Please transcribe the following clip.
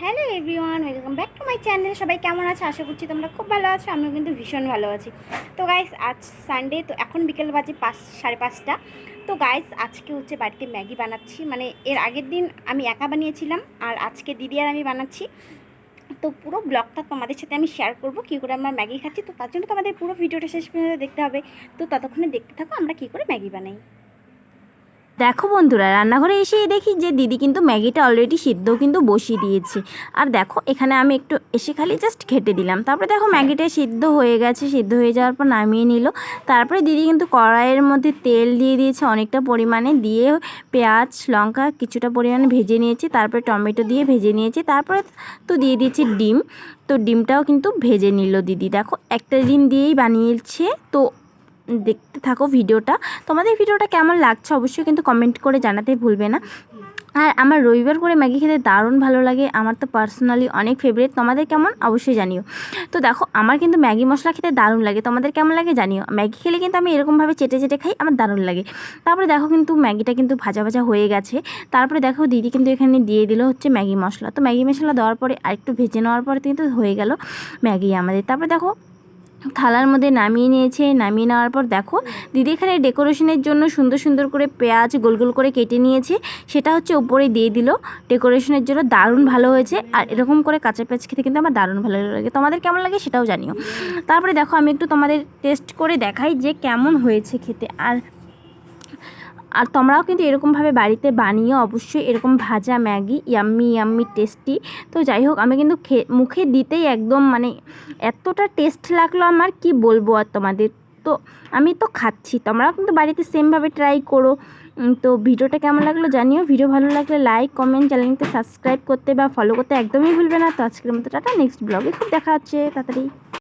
Hello everyone, welcome back to my channel. সবাই কেমন আছে? আশা করছি তোমরা খুব ভালো আছো, আমিও কিন্তু ভীষণ ভালো আছি। তো গাইস আজ সানডে তো এখন বিকেল বাজে পাঁচ, সাড়ে পাঁচটা। তো গাইস আজকে হচ্ছে বাড়িতে ম্যাগি বানাচ্ছি। মানে এর আগের দিন আমি একা বানিয়েছিলাম, আর আজকে দিদি আর আমি বানাচ্ছি। তো পুরো ব্লগটা তোমাদের সাথে আমি শেয়ার করব, কী করে আমরা ম্যাগি খাচ্ছি। তো তার জন্য তোমাদের পুরো ভিডিওটা শেষ পর্যন্ত দেখতে হবে। তো ততক্ষণে দেখতে থাকো, আমরা কী করে ম্যাগি বানাই। দেখো বন্ধুরা রান্নাঘরে এসেই দেখি যে দিদি কিন্তু ম্যাগিটা অলরেডি সিদ্ধ কিন্তু বসিয়ে দিয়েছে। আর দেখো এখানে আমি একটু এসে খালি জাস্ট ঘেটে দিলাম। তারপরে দেখো ম্যাগিটা সিদ্ধ হয়ে গেছে সিদ্ধ হয়ে যাওয়ার পর নামিয়ে নিল। তারপরে দিদি কিন্তু কড়াইয়ের মধ্যে তেল দিয়ে দিয়েছে অনেকটা পরিমাণে দিয়ে পেঁয়াজ লঙ্কা কিছুটা পরিমাণে ভেজে নিয়েছি তারপরে টমেটো দিয়ে ভেজে নিয়েছি তারপরে তো দিয়ে দিয়েছি ডিম। তো ডিমটাও কিন্তু ভেজে নিল দিদি। দেখো একটা ডিম দিয়েই বানিয়েছে। তো দেখতে থাকো ভিডিওটা। তোমাদের ভিডিওটা কেমন লাগছে অবশ্যই কিন্তু কমেন্ট করে জানাতে ভুলবে না। আর আমার রবিবার করে ম্যাগি খেতে দারুণ ভালো লাগে, আমার তো পার্সোনালি অনেক ফেভারিট তোমাদের কেমন? অবশ্যই জানিও। তো দেখো, আমার কিন্তু ম্যাগি মশলা খেতে দারুণ লাগে। তোমাদের কেমন লাগে জানিও। ম্যাগি খেলে কিন্তু আমি এরকমভাবে চেটে চেটে খাই, আমার দারুণ লাগে। তারপরে দেখো কিন্তু ম্যাগিটা কিন্তু ভাজা ভাজা হয়ে গেছে। তারপরে দেখো দিদি কিন্তু এখানে দিয়ে দিল হচ্ছে ম্যাগি মশলা। তো ম্যাগি মশলা দেওয়ার পরে আরেকটু ভেজে নেওয়ার পরে কিন্তু হয়ে গেল ম্যাগি আমাদের। তারপরে দেখো থালার মধ্যে নামিয়ে নিয়েছে। নামিয়ে নেওয়ার পর দেখো, দিদি এখানে ডেকোরেশনের জন্য সুন্দর সুন্দর করে পেঁয়াজ গোল গোল করে কেটে নিয়েছে। সেটা হচ্ছে উপরে দিয়ে দিল। ডেকোরেশনের জন্য দারুণ ভালো হয়েছে। আর এরকম করে কাঁচা পেঁয়াজ খেতে কিন্তু আমার দারুণ ভালো লাগে। তোমাদের কেমন লাগে সেটাও জানিও। তারপরে দেখো আমি একটু তোমাদের টেস্ট করে দেখাই যে কেমন হয়েছে খেতে। আর আর তোমরাও কিন্তু এরকমভাবে বাড়িতে বানিয়ে অবশ্যই এরকম ভাজা ম্যাগি ইয়াম্মি ইয়াম্মি টেস্টি তো যাই হোক, আমি কিন্তু মুখে দিতেই একদম মানে এতটা টেস্ট লাগল আমার, কি বলব আর তোমাদের? তো আমি তো খাচ্ছি, তোমরাও কিন্তু বাড়িতে সেমভাবে ট্রাই করো। তো ভিডিওটা কেমন লাগল জানিও, ভিডিও ভালো লাগলে লাইক কমেন্ট চ্যানেলকে সাবস্ক্রাইব করতে বা ফলো করতে একদমই ভুলবে না। তো আজকের মতো টাটা নেক্সট ব্লগে খুব দেখা হচ্ছে, তাড়াতাড়ি।